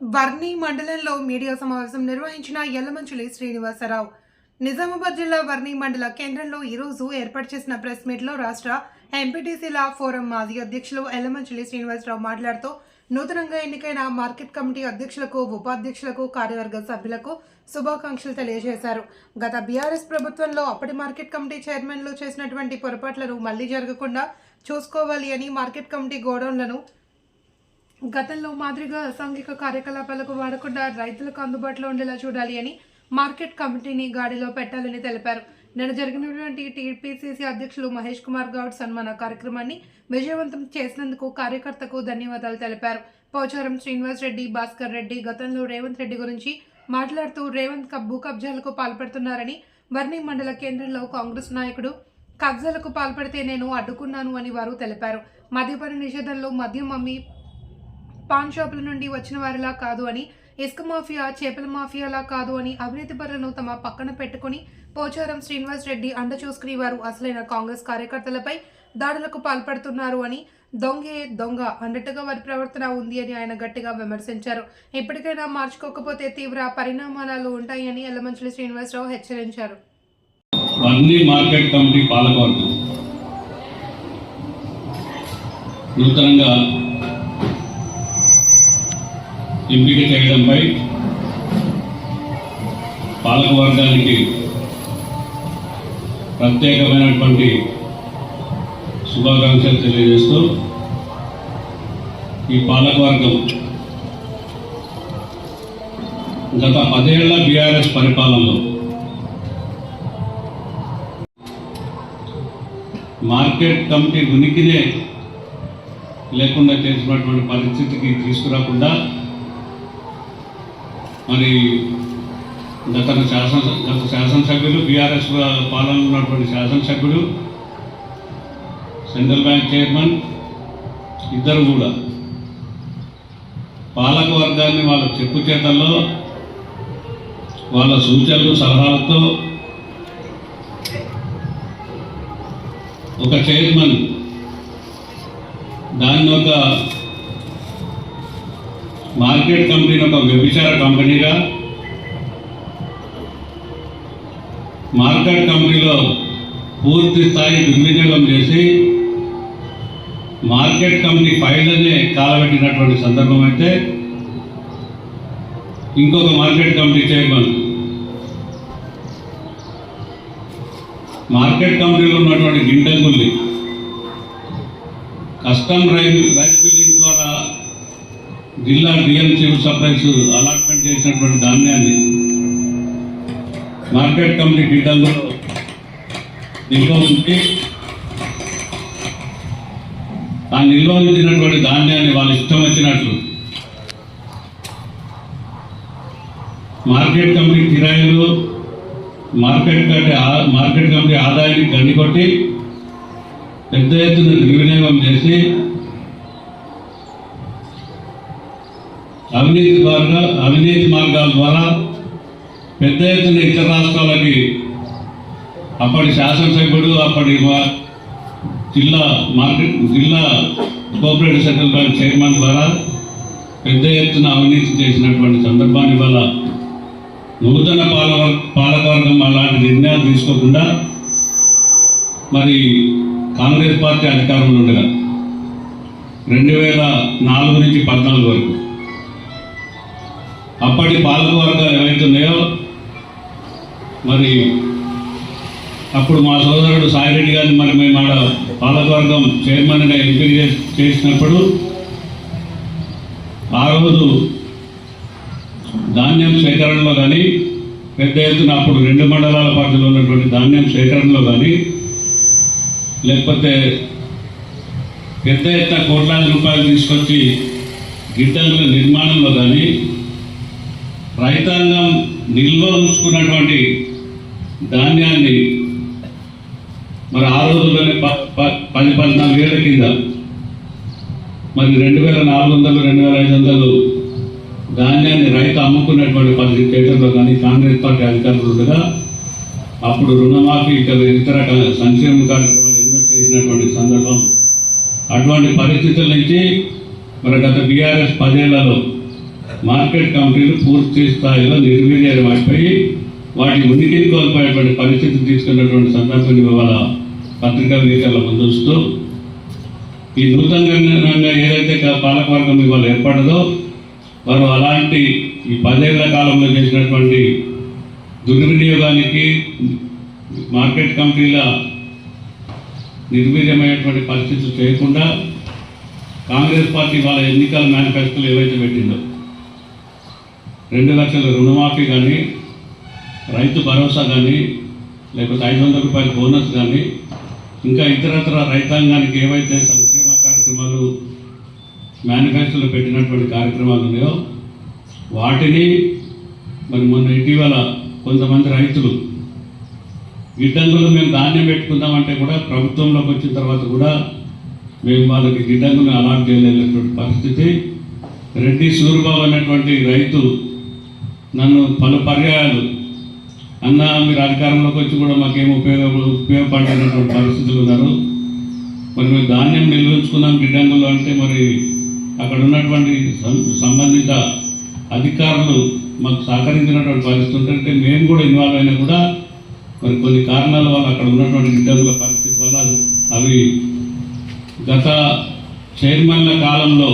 వర్ణి మండలంలో మీడియా సమావేశం నిర్వహించిన యల్లమంచులి శ్రీనివాసరావు. నిజామాబాద్ జిల్లా వర్ణి మండల కేంద్రంలో ఈరోజు ఏర్పాటు చేసిన ప్రెస్ మీట్లో రాష్ట్ర ఎంపీటీసీల ఫోరం మాజీ అధ్యక్షులు ఎల్లమంచులి శ్రీనివాసరావు మాట్లాడుతూ నూతనంగా ఎన్నికైన మార్కెట్ కమిటీ అధ్యక్షులకు ఉపాధ్యక్షులకు కార్యవర్గ సభ్యులకు శుభాకాంక్షలు తెలియజేశారు. గత బీఆర్ఎస్ ప్రభుత్వంలో అప్పటి మార్కెట్ కమిటీ చైర్మన్లు చేసినటువంటి పొరపాట్లను మళ్ళీ జరగకుండా చూసుకోవాలి అని మార్కెట్ కమిటీ గోడౌన్లను గతంలో మాదిరిగా అసాంఘిక కార్యకలాపాలకు వాడకుండా రైతులకు అందుబాటులో ఉండేలా చూడాలి అని మార్కెట్ కమిటీని గాడిలో పెట్టాలని తెలిపారు. నిన్న జరిగినటువంటి టీపీసీసీ అధ్యక్షులు మహేష్ కుమార్ గౌడ్ సన్మాన కార్యక్రమాన్ని విజయవంతం చేసినందుకు కార్యకర్తకు ధన్యవాదాలు తెలిపారు. పోచారం శ్రీనివాస్ రెడ్డి భాస్కర్ రెడ్డి గతంలో రేవంత్ రెడ్డి గురించి మాట్లాడుతూ రేవంత్ భూ కబ్జాలకు పాల్పడుతున్నారని వర్ణి మండల కేంద్రంలో కాంగ్రెస్ నాయకుడు కబ్జాలకు పాల్పడితే నేను అడ్డుకున్నాను అని వారు తెలిపారు. మద్యపాన నిషేధంలో మద్యం అమ్మి పాన్ షాపుల నుండి వచ్చిన వారిలా కాదు అని ఇసుక మాఫియా చేపల మాఫియాలా కాదు అని అవినీతి పరులను తమ పక్కన పెట్టుకుని పోచారం శ్రీనివాస్ రెడ్డి అండ చూసుకుని వారు అసలైన కాంగ్రెస్ కార్యకర్తలపై దాడులకు పాల్పడుతున్నారు అని దొంగే దొంగ అన్నట్టుగా వారి ప్రవర్తన ఉంది అని ఆయన గట్టిగా విమర్శించారు. ఇప్పటికైనా మార్చుకోకపోతే తీవ్ర పరిణామాలు ఉంటాయని ఎల్లమంచులి శ్రీనివాసరావు హెచ్చరించారు. మార్కెట్ కమిటీ పాలకవర్గం నూతనంగా ఎంపిక చేయడంపై పాలకవర్గానికి ప్రత్యేకమైనటువంటి శుభాకాంక్షలు తెలియజేస్తూ ఈ పాలకవర్గం గత పదేళ్ళ బీఆర్ఎస్ పరిపాలనలో మార్కెట్ కమిటీ ఉనికినే లేకుండా చేసినటువంటి పరిస్థితికి తీసుకురాకుండా మరి గత శాసన గత శాసనసభ్యులు బీఆర్ఎస్ పాలనలో ఉన్నటువంటి శాసనసభ్యుడు సెంట్రల్ బ్యాంక్ చైర్మన్ ఇద్దరు కూడా. పాలక వర్గాన్ని వాళ్ళ చెప్పు చేతల్లో వాళ్ళ సూచనలు సలహాలతో ఒక చైర్మన్ దాన్ని ఒక మార్కెట్ కంపెనీని ఒక వ్యభిచార కంపెనీగా మార్కెట్ కంపెనీలో పూర్తి స్థాయి దుర్వినియోగం చేసి మార్కెట్ కంపెనీ ఫైళ్ళనే కాలబెట్టినటువంటి సందర్భం అయితే ఇంకొక మార్కెట్ కంపెనీ చైర్మన్. మార్కెట్ కంపెనీలో ఉన్నటువంటి గింటంగుల్ని కస్టమ్ రైస్ రైస్ బిల్ జిల్లా డిఎం చీఫ్ సప్లైస్ అలాట్మెంట్ చేసినటువంటి ధాన్యాన్ని మార్కెట్ కమిటీ గిడ్డంగులో నిల్వ ఉంచి ఆ నిల్వ ఉంచినటువంటి ధాన్యాన్ని వాళ్ళు ఇష్టం వచ్చినట్లు మార్కెట్ కమిటీ కిరాయిలు మార్కెట్ కంటే మార్కెట్ కమిటీ ఆదాయాన్ని గండి కొట్టి పెద్ద ఎత్తున దుర్వినియోగం చేసి అవినీతి ద్వారా అవినీతి మార్గాల ద్వారా పెద్ద ఎత్తున ఇతర రాష్ట్రాలకి అప్పటి శాసనసభ్యుడు అప్పటి జిల్లా మార్కెట్ జిల్లా కోఆపరేటివ్ సెంట్రల్ బ్యాంక్ చైర్మన్ ద్వారా పెద్ద ఎత్తున అవినీతి చేసినటువంటి సందర్భాన్ని వల్ల నూతన పాలవర్ పాలకవర్గం అలాంటి నిర్ణయాలు తీసుకోకుండా మరి కాంగ్రెస్ పార్టీ అధికారంలో ఉండగా రెండు వేల నాలుగు నుంచి పద్నాలుగు వరకు అప్పటి పాలక వర్గాలు మరి అప్పుడు మా సోదరుడు సాయిరెడ్డి గారిని మరి మేము ఆడ పాలకవర్గం చైర్మన్గా ఎంపిక చేసినప్పుడు ఆ రోజు ధాన్యం సేకరణలో కానీ పెద్ద ఎత్తున అప్పుడు రెండు మండలాల పరిధిలో ఉన్నటువంటి ధాన్యం సేకరణలో కానీ లేకపోతే పెద్ద ఎత్తున కోట్లాది రూపాయలు తీసుకొచ్చి గిడ్డంగుల నిర్మాణంలో కానీ రైతాంగం నిల్వ ఉంచుకున్నటువంటి ధాన్యాన్ని మరి ఆ రోజుల్లోనే ప- ప- పది పద్నాలుగు ఏళ్ళ కింద మరి రెండు వేల నాలుగు వందలు రెండు వేల ఐదు వందలు ధాన్యాన్ని రైతు అమ్ముకున్నటువంటి పది చేయడంలో కానీ కాంగ్రెస్ పార్టీ అధికారులు ఉండగా అప్పుడు రుణమాఫీ ఇతర ఇతర సంక్షేమ కార్యక్రమాలు ఎన్నో చేసినటువంటి సందర్భం. అటువంటి పరిస్థితుల నుంచి మరి గత బీఆర్ఎస్ పదేళ్ళలో మార్కెట్ కమిటీలు పూర్తి స్థాయిలో నిర్వీర్యం అయిపోయి వాటి ఉనికిని కోల్పోయేటువంటి పరిస్థితి తీసుకున్నటువంటి సందర్భం ఇవాళ పత్రికా విలేకరుల ముందు ఈ నూతనంగా ఏదైతే పాలకవర్గం ఇవాళ ఏర్పడదో వారు అలాంటి ఈ పదేళ్ళ కాలంలో చేసినటువంటి దుర్వినియోగానికి మార్కెట్ కంపెనీల నిర్వీర్యమైనటువంటి పరిస్థితులు చేయకుండా కాంగ్రెస్ పార్టీ వాళ్ళ ఎన్నికల మేనిఫెస్టోలు ఏవైతే పెట్టిందో రెండు లక్షల రుణమాఫీ కానీ రైతు భరోసా కానీ లేకపోతే ఐదు వందల రూపాయల బోనస్ కానీ ఇంకా ఇతరత్ర రైతాంగానికి ఏవైతే సంక్షేమ కార్యక్రమాలు మేనిఫెస్టోలో పెట్టినటువంటి కార్యక్రమాలు ఉన్నాయో వాటిని మరి మొన్న ఇటీవల కొంతమంది రైతులు గిడ్డంగులు మేము ధాన్యం పెట్టుకుందామంటే కూడా ప్రభుత్వంలోకి వచ్చిన తర్వాత కూడా మేము వాళ్ళకి గిడ్డంగులు అలాట్ చేయలేనటువంటి పరిస్థితి. రెడ్డి సూరిబాబు అనేటువంటి రైతు నన్ను పలు పర్యాయాలు. అన్న మీరు అధికారంలోకి వచ్చి కూడా మాకేం ఉపయోగ ఉపయోగపడేటటువంటి పరిస్థితులు ఉన్నారు. మరి మేము ధాన్యం నిల్వ ఉంచుకున్నాం గిడ్డంగులు అంటే మరి అక్కడ ఉన్నటువంటి సం- సంబంధిత అధికారులు మాకు సహకరించినటువంటి పరిస్థితి ఉంటుంటే మేము కూడా ఇన్వాల్వ్ అయినా కూడా మరి కొన్ని కారణాల వల్ల అక్కడ ఉన్నటువంటి గిడ్డంగుల పరిస్థితి వల్ల అవి గత చైర్మన్ల కాలంలో